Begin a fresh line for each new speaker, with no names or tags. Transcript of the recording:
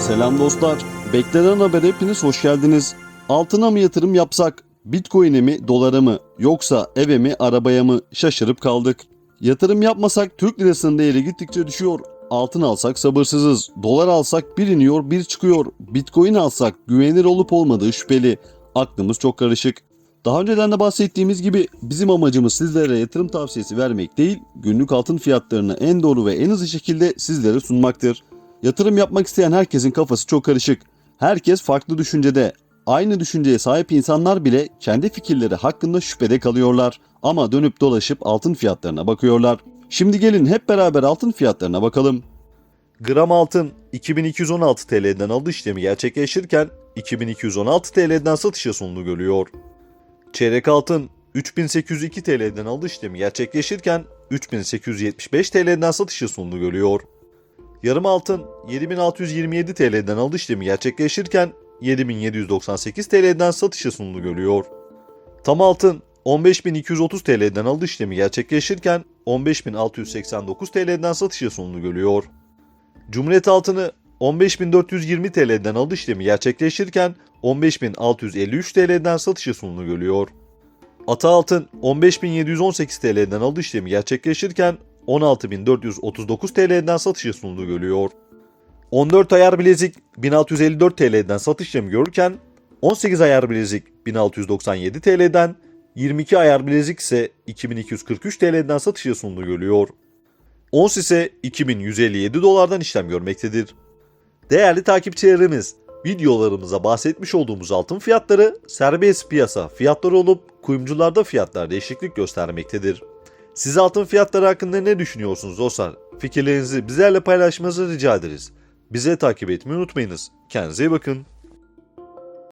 Selam dostlar. Beklenen haber hepiniz hoş geldiniz. Altına mı yatırım yapsak? Bitcoin'e mi, dolara mı? Yoksa eve mi, arabaya mı? Şaşırıp kaldık. Yatırım yapmasak Türk lirasının değeri gittikçe düşüyor. Altın alsak sabırsızız. Dolar alsak bir iniyor bir çıkıyor. Bitcoin alsak güvenilir olup olmadığı şüpheli. Aklımız çok karışık. Daha önceden de bahsettiğimiz gibi bizim amacımız sizlere yatırım tavsiyesi vermek değil, günlük altın fiyatlarını en doğru ve en hızlı şekilde sizlere sunmaktır. Yatırım yapmak isteyen herkesin kafası çok karışık. Herkes farklı düşüncede. Aynı düşünceye sahip insanlar bile kendi fikirleri hakkında şüphede kalıyorlar. Ama dönüp dolaşıp altın fiyatlarına bakıyorlar. Şimdi gelin hep beraber altın fiyatlarına bakalım.
Gram altın 2216 TL'den alış işlemi gerçekleşirken 2216 TL'den satışa sunulu görüyor. Çeyrek altın 3802 TL'den alış işlemi gerçekleşirken 3875 TL'den satışa sunulu görüyor. Yarım altın 7627 TL'den alış işlemi gerçekleşirken 7798 TL'den satışa sunulu görüyor. Tam altın 15.230 TL'den alış işlemi gerçekleşirken 15.689 TL'den satışa sunulu görüyor. Cumhuriyet altını 15.420 TL'den alış işlemi gerçekleşirken 15.653 TL'den satışa sunulu görüyor. Ata altın 15.718 TL'den alış işlemi gerçekleşirken 16.439 TL'den satışa sunulu görüyor. 14 ayar bilezik 1654 TL'den satış işlemi görürken 18 ayar bilezik 1697 TL'den 22 ayar bilezik ise 2243 TL'den satışa sunulu görüyor. Ons ise 2157 dolardan işlem görmektedir. Değerli takipçilerimiz, videolarımıza bahsetmiş olduğumuz altın fiyatları serbest piyasa fiyatları olup kuyumcularda fiyatlar değişiklik göstermektedir. Siz altın fiyatları hakkında ne düşünüyorsunuz dostlar? Fikirlerinizi bizlerle paylaşmanızı rica ederiz. Bize takip etmeyi unutmayınız. Kendinize iyi bakın.